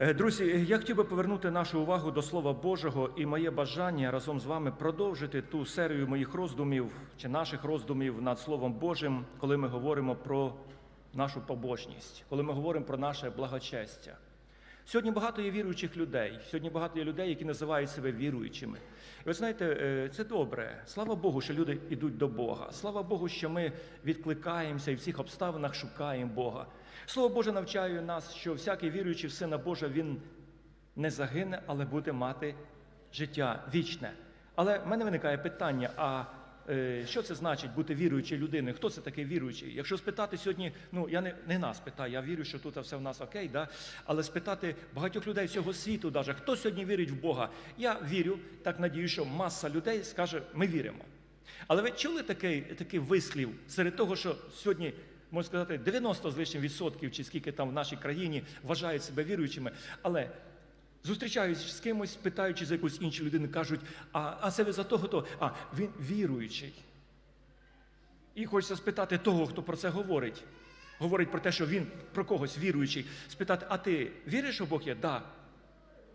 Е, Друзі, я хотів би повернути нашу увагу до Слова Божого і моє бажання разом з вами продовжити ту серію моїх роздумів чи наших роздумів над Словом Божим, коли ми говоримо про нашу побожність, коли ми говоримо про наше благочестя. Сьогодні багато є віруючих людей. Сьогодні багато є людей, які називають себе віруючими. Ви знаєте, е, це добре. Слава Богу, що люди йдуть до Бога. Слава Богу, що ми відкликаємося і в всіх обставинах шукаємо Бога. Слово Боже навчає нас, що всякий віруючий в Сина Божа, він не загине, але буде мати життя вічне. Але в мене виникає питання: а е, що це значить бути віруючою людиною? Хто це такий віруючий? Якщо спитати сьогодні, ну я не, не нас питаю, я вірю, що тут все в нас окей, да? але спитати багатьох людей цього світу, даже, хто сьогодні вірить в Бога? Я вірю, так надію, що маса людей скаже, ми віримо. Але ви чули такий, такий вислів серед того, що сьогодні, можна сказати, 90 з лишнім відсотків, чи скільки там в нашій країні вважають себе віруючими, але зустрічаюсь з кимось, питаючи за якусь іншу людину, кажуть, а, а це ви за того, то а він віруючий. І хочеться спитати того, хто про це говорить. Говорить про те, що він про когось віруючий. Спитати, а ти віриш, що Бог є? Да.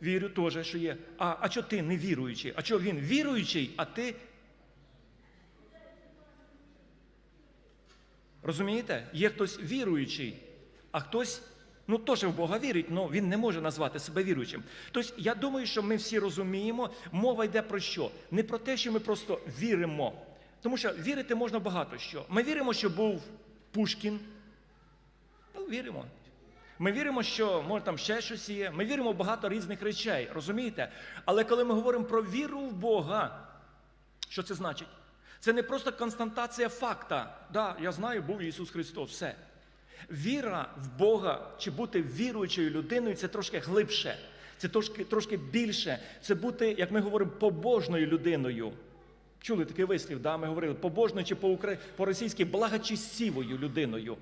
Вірю теж, що є. А а чого ти не віруючий? А чого він віруючий, а ти Розумієте? Є хтось віруючий, а хтось, ну теж в Бога вірить, але він не може назвати себе віруючим. Тобто, я думаю, що ми всі розуміємо, мова йде про що? Не про те, що ми просто віримо. Тому що вірити можна багато що. Ми віримо, що був Пушкін. Ну, віримо. Ми віримо, що може там ще щось є. Ми віримо в багато різних речей, розумієте? Але коли ми говоримо про віру в Бога, що це значить? Це не просто константація факта. Да, я знаю, був Ісус Христос. Все. Віра в Бога чи бути віруючою людиною це трошки глибше, це трошки, трошки більше. Це бути, як ми говоримо, побожною людиною. Чули такий вислів, да? ми говорили побожною чи по-російськи благочестивою людиною.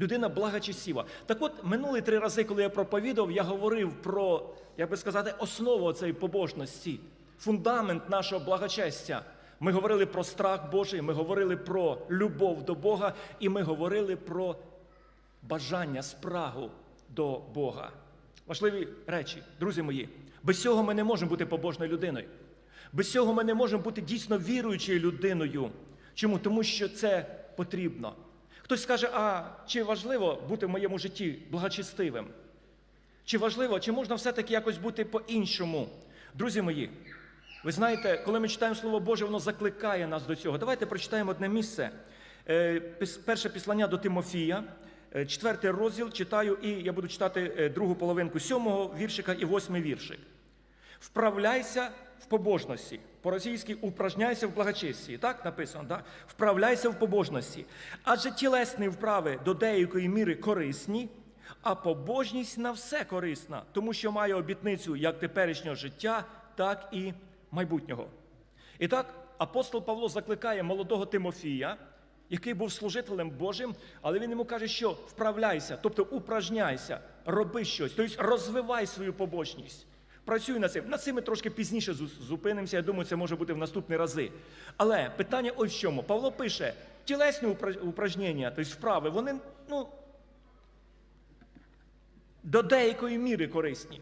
Людина благочестива. Так от, минулі три рази, коли я проповідав, я говорив про, як би сказати, основу цієї побожності, фундамент нашого благочестя. Ми говорили про страх Божий, ми говорили про любов до Бога, і ми говорили про бажання, спрагу до Бога. Важливі речі, друзі мої. Без цього ми не можемо бути побожною людиною. Без цього ми не можемо бути дійсно віруючою людиною. Чому? Тому що це потрібно. Хтось скаже, а чи важливо бути в моєму житті благочестивим? Чи важливо, чи можна все-таки якось бути по-іншому? Друзі мої, ви знаєте, коли ми читаємо Слово Боже, воно закликає нас до цього. Давайте прочитаємо одне місце. Е, Перше післання до Тимофія, е, четвертий розділ читаю, і я буду читати е, другу половинку сьомого віршика і восьмий віршик. Вправляйся в побожності. По-російськи упражняйся в благочесті. Так написано, так? Вправляйся в побожності. Адже тілесні вправи до деякої міри корисні, а побожність на все корисна, тому що має обітницю як теперішнього життя, так і майбутнього. І так, апостол Павло закликає молодого Тимофія, який був служителем Божим, але він йому каже, що вправляйся, тобто упражняйся, роби щось, тобто розвивай свою побожність. Працюй над цим. Над цим ми трошки пізніше зупинимося. Я думаю, це може бути в наступні рази. Але питання ось в чому. Павло пише: тілесні упражнення, тобто вправи, вони ну, до деякої міри корисні.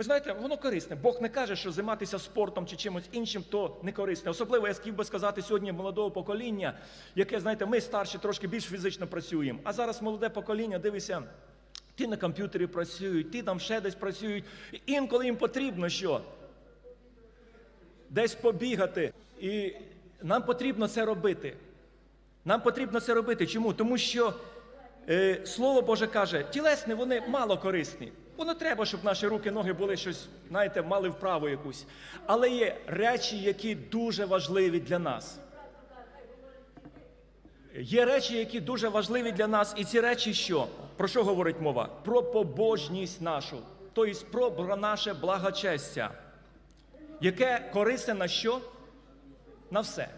Ви знаєте, воно корисне. Бог не каже, що займатися спортом чи чимось іншим, то не корисне. Особливо я хотів би сказати сьогодні молодого покоління, яке, знаєте, ми старші трошки більш фізично працюємо. А зараз молоде покоління, дивися, ті на комп'ютері працюють, ті там ще десь працюють. Інколи їм потрібно що? Десь побігати. І нам потрібно це робити. Нам потрібно це робити. Чому? Тому що Слово Боже каже, тілесні вони мало корисні. Воно треба, щоб наші руки, ноги були щось, знаєте, мали вправу якусь. Але є речі, які дуже важливі для нас. Є речі, які дуже важливі для нас, і ці речі що? Про що говорить мова? Про побожність нашу, тобто про наше благочестя, яке корисне на що? На все.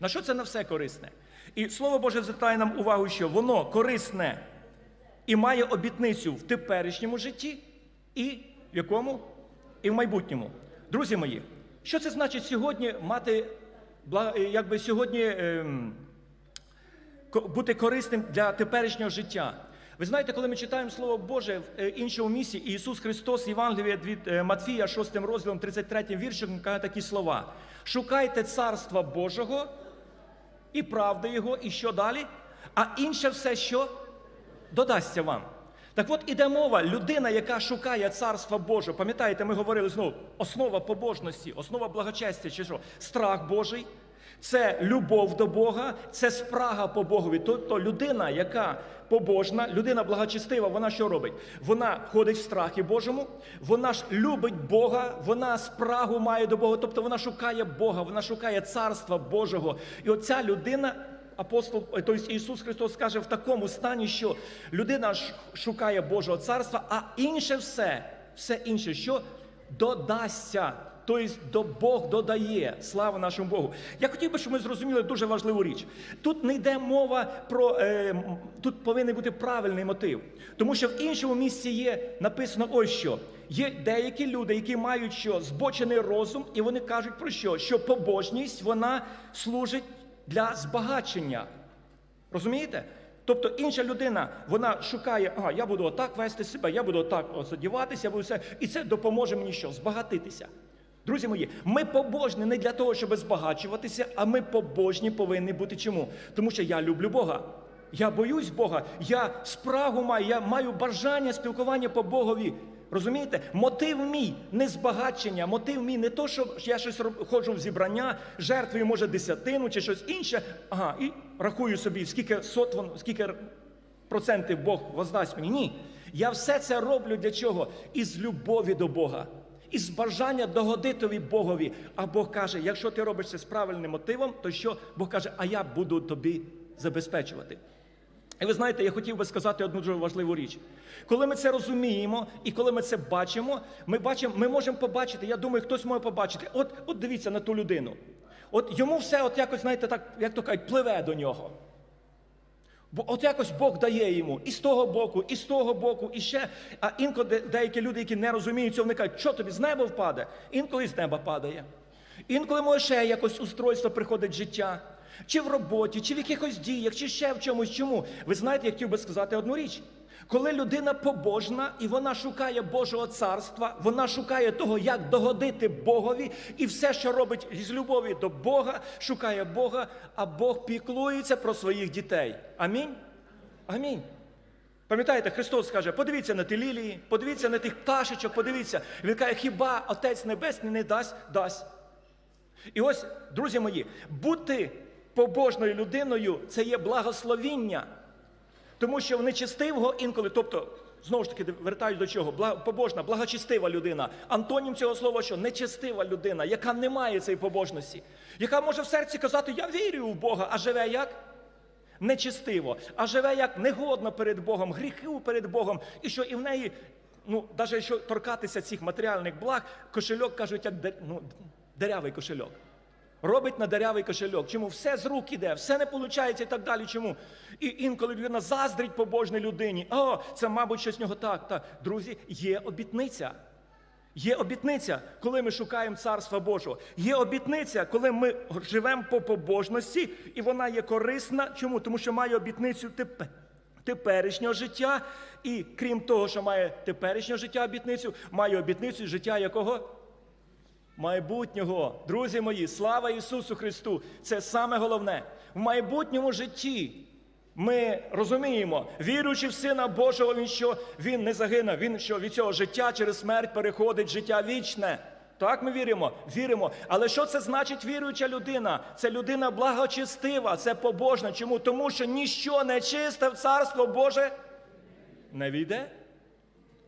На що це на все корисне? І Слово Боже звертає нам увагу, що воно корисне і має обітницю в теперішньому житті, і в якому? І в майбутньому. Друзі мої, що це значить сьогодні мати, якби сьогодні ем, бути корисним для теперішнього життя? Ви знаєте, коли ми читаємо Слово Боже в е, іншому місці, Ісус Христос, Євангеліє від е, Матфія, 6 розділом, 33 віршем, каже такі слова: Шукайте царства Божого і правди Його, і що далі? А інше все, що додасться вам. Так от іде мова, людина, яка шукає царства Божого. Пам'ятаєте, ми говорили знову, основа побожності, основа благочестя, чи що? Страх Божий, це любов до Бога, це спрага по Богові. Тобто людина, яка побожна, людина благочестива, вона що робить? Вона ходить в страхі Божому, вона ж любить Бога, вона спрагу має до Бога, тобто вона шукає Бога, вона шукає царства Божого. І оця людина апостол, тобто Ісус Христос каже в такому стані, що людина шукає Божого царства, а інше все, все інше, що додасться. Тобто Бог додає слава нашому Богу. Я хотів би, щоб ми зрозуміли дуже важливу річ. Тут не йде мова про е, тут повинен бути правильний мотив, тому що в іншому місці є написано ось що. Є деякі люди, які мають що збочений розум, і вони кажуть про що? Що побожність вона служить для збагачення. Розумієте? Тобто інша людина, вона шукає, ага, я буду отак вести себе, я буду отак ось одягатися, я буду все, і це допоможе мені що? Збагатитися. Друзі мої, ми побожні не для того, щоб збагачуватися, а ми побожні повинні бути чому? Тому що я люблю Бога. Я боюсь Бога, я спрагу маю, я маю бажання спілкування по Богові. Розумієте? Мотив мій не збагачення, мотив мій не то, що я щось ходжу в зібрання, жертвую, може, десятину чи щось інше. Ага, і рахую собі, скільки сот, вон- скільки процентів Бог воздасть мені. Ні. Я все це роблю для чого? Із любові до Бога, із бажання догодитові Богові. А Бог каже: якщо ти робиш це з правильним мотивом, то що? Бог каже, а я буду тобі забезпечувати. І ви знаєте, я хотів би сказати одну дуже важливу річ. Коли ми це розуміємо і коли ми це бачимо, ми бачимо, ми можемо побачити. Я думаю, хтось може побачити. От, от дивіться на ту людину. От йому все, от якось, знаєте, так, як то кажуть, пливе до нього. Бо от якось Бог дає йому і з того боку, і з того боку, і ще. А інколи деякі люди, які не розуміють цього, вони кажуть, що тобі з неба впаде? Інколи з неба падає. Інколи може ще якось устройство приходить життя, чи в роботі, чи в якихось діях, чи ще в чомусь. Чому? Ви знаєте, я хотів би сказати одну річ. Коли людина побожна і вона шукає Божого царства, вона шукає того, як догодити Богові, і все, що робить з любові до Бога, шукає Бога, а Бог піклується про своїх дітей. Амінь. Амінь. Пам'ятаєте, Христос каже, подивіться на ті лілії, подивіться на тих пташечок, подивіться. Він каже, хіба Отець Небесний не дасть? Дасть. І ось, друзі мої, бути побожною людиною це є благословіння. Тому що в нечестивого інколи, тобто, знову ж таки, вертаюсь до чого, побожна, благочестива людина. Антонім цього слова, що нечестива людина, яка не має цієї побожності, яка може в серці казати, я вірю в Бога, а живе як? Нечестиво, а живе як негодно перед Богом, гріхи перед Богом, і що і в неї, ну, навіть якщо торкатися цих матеріальних благ, кошельок кажуть, як ну, дерявий кошельок. Робить на дерявий кошельок. Чому все з рук іде, все не виходить і так далі. Чому? І інколи людина заздрить побожній людині. О, це, мабуть, щось в нього так. так. Друзі, є обітниця. Є обітниця, коли ми шукаємо царства Божого. Є обітниця, коли ми живемо по побожності, і вона є корисна. Чому? Тому що має обітницю тепе- теперішнього життя. І крім того, що має теперішнього життя обітницю, має обітницю життя якого? Майбутнього. Друзі мої, слава Ісусу Христу! Це саме головне. В майбутньому житті ми розуміємо, віруючи в Сина Божого, він що він не загине, він що від цього життя через смерть переходить життя вічне. Так ми віримо? Віримо. Але що це значить віруюча людина? Це людина благочестива, це побожна. Чому? Тому що ніщо не чисте в Царство Боже не війде.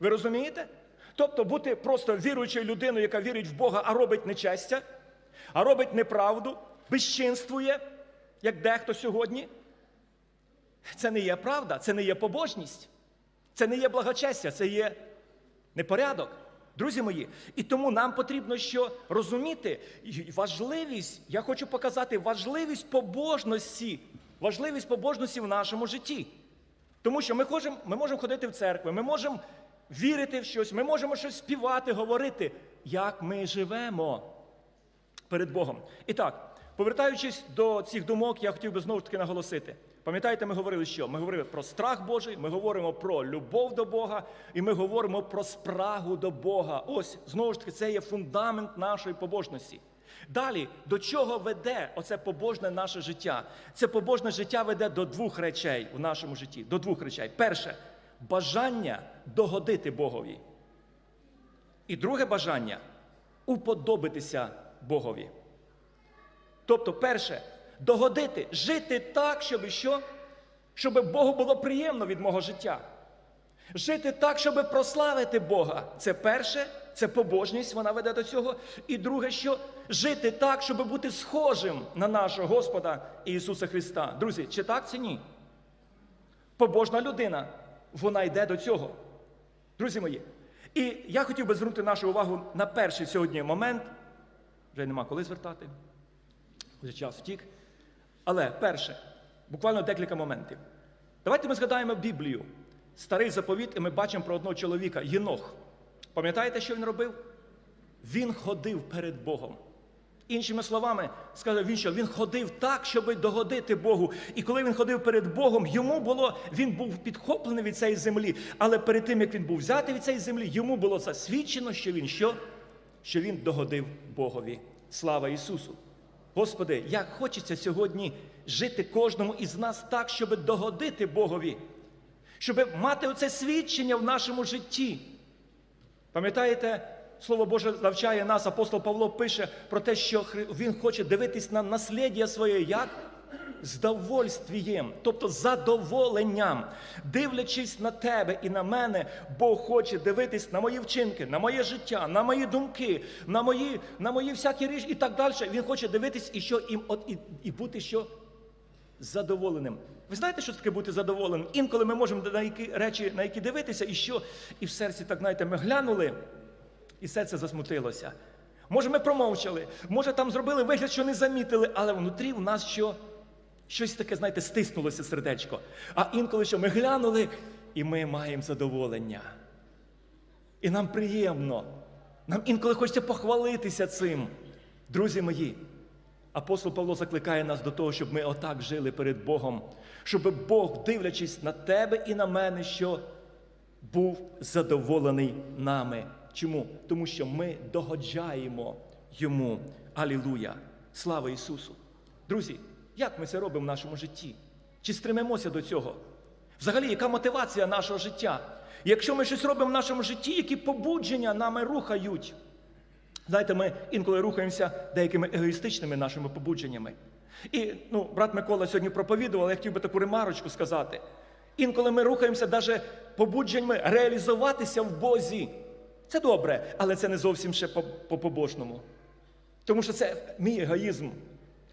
Ви розумієте? Тобто бути просто віруючою людиною, яка вірить в Бога, а робить нечестя, а робить неправду, безчинствує, як дехто сьогодні. Це не є правда, це не є побожність, це не є благочестя, це є непорядок. Друзі мої, і тому нам потрібно що розуміти важливість, я хочу показати важливість побожності, важливість побожності в нашому житті. Тому що ми можемо, ми можемо ходити в церкви, ми можемо вірити в щось, ми можемо щось співати, говорити, як ми живемо перед Богом. І так, повертаючись до цих думок, я хотів би знову ж таки наголосити: Пам'ятаєте, ми говорили що? Ми говорили про страх Божий, ми говоримо про любов до Бога, і ми говоримо про спрагу до Бога. Ось знову ж таки, це є фундамент нашої побожності. Далі, до чого веде оце побожне наше життя? Це побожне життя веде до двох речей в нашому житті. До двох речей. Перше бажання догодити Богові. І друге бажання уподобитися Богові. Тобто, перше, догодити, жити так, щоб що? Щоб Богу було приємно від мого життя. Жити так, щоб прославити Бога. Це перше, це побожність, вона веде до цього. І друге, що жити так, щоб бути схожим на нашого Господа Ісуса Христа. Друзі, чи так, чи ні? Побожна людина, вона йде до цього. Друзі мої. І я хотів би звернути нашу увагу на перший сьогодні момент. Вже нема коли звертати. Вже час втік. Але перше, буквально декілька моментів. Давайте ми згадаємо Біблію. Старий заповіт, і ми бачимо про одного чоловіка, Єнох. Пам'ятаєте, що він робив? Він ходив перед Богом. Іншими словами, сказав він, що він ходив так, щоб догодити Богу. І коли він ходив перед Богом, йому було, він був підхоплений від цієї землі. Але перед тим, як він був взятий від цієї землі, йому було засвідчено, що він що? Що він догодив Богові. Слава Ісусу! Господи, як хочеться сьогодні жити кожному із нас так, щоб догодити Богові, щоб мати оце свідчення в нашому житті. Пам'ятаєте, Слово Боже навчає нас, апостол Павло пише про те, що він хоче дивитись на насліддя своє як? З тобто задоволенням, дивлячись на тебе і на мене, Бог хоче дивитись на мої вчинки, на моє життя, на мої думки, на мої, на мої всякі річ і так далі. Він хоче дивитись і що і, от, і, і бути що задоволеним. Ви знаєте, що таке бути задоволеним? Інколи ми можемо на які речі, на які дивитися, і що, і в серці, так знаєте, ми глянули, і серце засмутилося. Може, ми промовчали, може, там зробили вигляд, що не замітили, але внутрі у нас що? Щось таке, знаєте, стиснулося сердечко. А інколи що ми глянули, і ми маємо задоволення. І нам приємно. Нам інколи хочеться похвалитися цим. Друзі мої, апостол Павло закликає нас до того, щоб ми отак жили перед Богом, щоб Бог, дивлячись на тебе і на мене, що був задоволений нами. Чому? Тому що ми догоджаємо йому. Алілуя! Слава Ісусу! Друзі, як ми це робимо в нашому житті? Чи стремимося до цього? Взагалі, яка мотивація нашого життя? Якщо ми щось робимо в нашому житті, які побудження нами рухають? Знаєте, ми інколи рухаємося деякими егоїстичними нашими побудженнями. І ну, брат Микола сьогодні проповідував, я хотів би таку ремарочку сказати. Інколи ми рухаємося навіть побудженнями реалізуватися в Бозі. Це добре, але це не зовсім ще по- по-побожному. Тому що це мій егоїзм.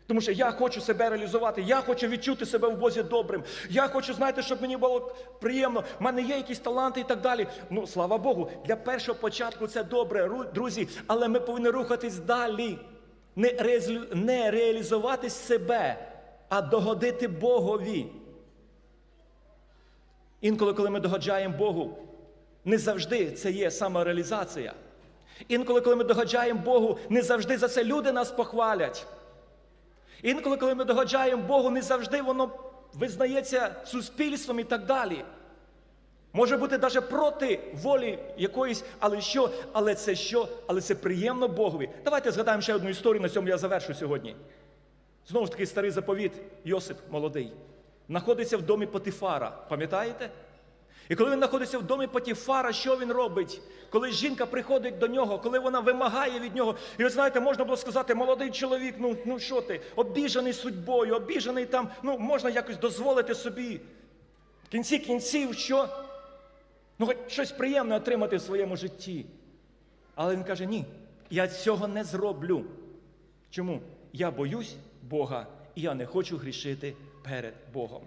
Тому що я хочу себе реалізувати, я хочу відчути себе в Бозі добрим. Я хочу, знаєте, щоб мені було приємно. В мене є якісь таланти і так далі. Ну, слава Богу, для першого початку це добре, друзі, але ми повинні рухатись далі. Не, реалізу- не реалізувати себе, а догодити Богові. Інколи, коли ми догоджаємо Богу, не завжди це є самореалізація. Інколи, коли ми догоджаємо Богу, не завжди за це люди нас похвалять. Інколи, коли ми догоджаємо Богу, не завжди воно визнається суспільством і так далі. Може бути навіть проти волі якоїсь, але що? Але це що? Але це приємно Богові. Давайте згадаємо ще одну історію, на цьому я завершу сьогодні. Знову ж таки, старий заповіт, Йосип молодий, знаходиться в домі Потифара. Пам'ятаєте? І коли він знаходиться в домі Потіфара, що він робить? Коли жінка приходить до нього, коли вона вимагає від нього, і ви знаєте, можна було сказати, молодий чоловік, ну, ну що ти, обіжений судьбою, обіжений там, ну можна якось дозволити собі. В кінці кінців, що? Ну, хоч щось приємне отримати в своєму житті. Але він каже: ні, я цього не зроблю. Чому? Я боюсь Бога, і я не хочу грішити перед Богом.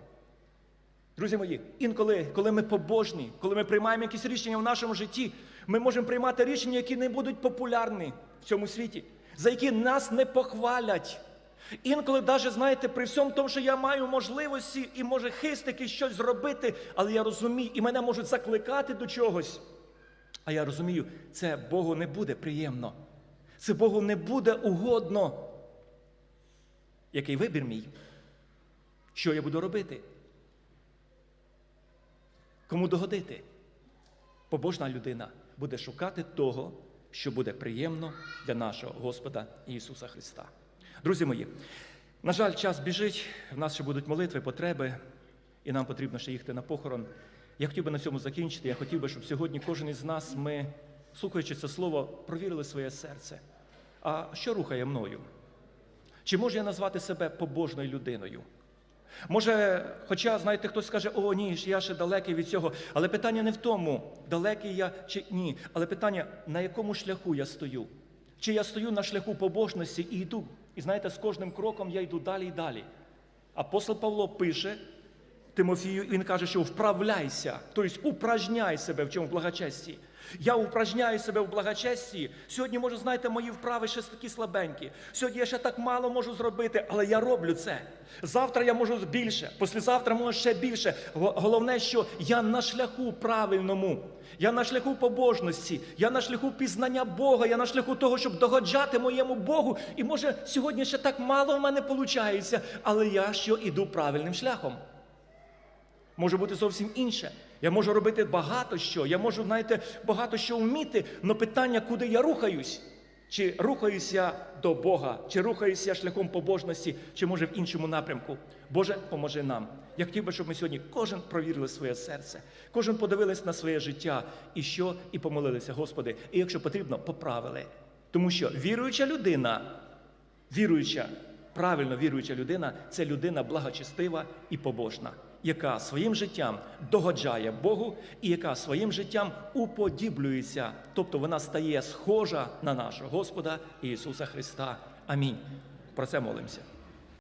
Друзі мої, інколи, коли ми побожні, коли ми приймаємо якісь рішення в нашому житті, ми можемо приймати рішення, які не будуть популярні в цьому світі, за які нас не похвалять. Інколи, навіть, знаєте, при всьому тому, що я маю можливості і може хистики щось зробити, але я розумію, і мене можуть закликати до чогось. А я розумію, це Богу не буде приємно. Це Богу не буде угодно. Який вибір мій? Що я буду робити? Кому догодити? Побожна людина буде шукати того, що буде приємно для нашого Господа Ісуса Христа. Друзі мої, на жаль, час біжить, в нас ще будуть молитви, потреби, і нам потрібно ще їхати на похорон. Я хотів би на цьому закінчити. Я хотів би, щоб сьогодні кожен із нас, ми, слухаючи це слово, провірили своє серце. А що рухає мною? Чи можу я назвати себе побожною людиною? Може, хоча, знаєте, хтось скаже, о, ні, я ще далекий від цього. Але питання не в тому, далекий я чи ні. Але питання, на якому шляху я стою? Чи я стою на шляху побожності і йду? І знаєте, з кожним кроком я йду далі і далі. Апостол Павло пише Тимофію, він каже, що вправляйся, тобто упражняй себе в чому в благочесті. Я упражняю себе в благочесті. Сьогодні, може, знаєте, мої вправи ще такі слабенькі. Сьогодні я ще так мало можу зробити, але я роблю це. Завтра я можу більше, післязавтра можу ще більше. Головне, що я на шляху правильному. Я на шляху побожності, я на шляху пізнання Бога, я на шляху того, щоб догоджати моєму Богу. І може сьогодні ще так мало в мене виходить, але я що іду правильним шляхом. Може бути зовсім інше. Я можу робити багато що, я можу, знаєте, багато що вміти, але питання, куди я рухаюсь. Чи рухаюся до Бога, чи рухаюся шляхом побожності, чи може в іншому напрямку. Боже, поможи нам. Я хотів би, щоб ми сьогодні кожен провірили своє серце, кожен подивились на своє життя і що, і помолилися, Господи. І якщо потрібно, поправили. Тому що віруюча людина, віруюча, правильно віруюча людина це людина благочестива і побожна, яка своїм життям догоджає Богу і яка своїм життям уподіблюється, тобто вона стає схожа на нашого Господа Ісуса Христа. Амінь. Про це молимося.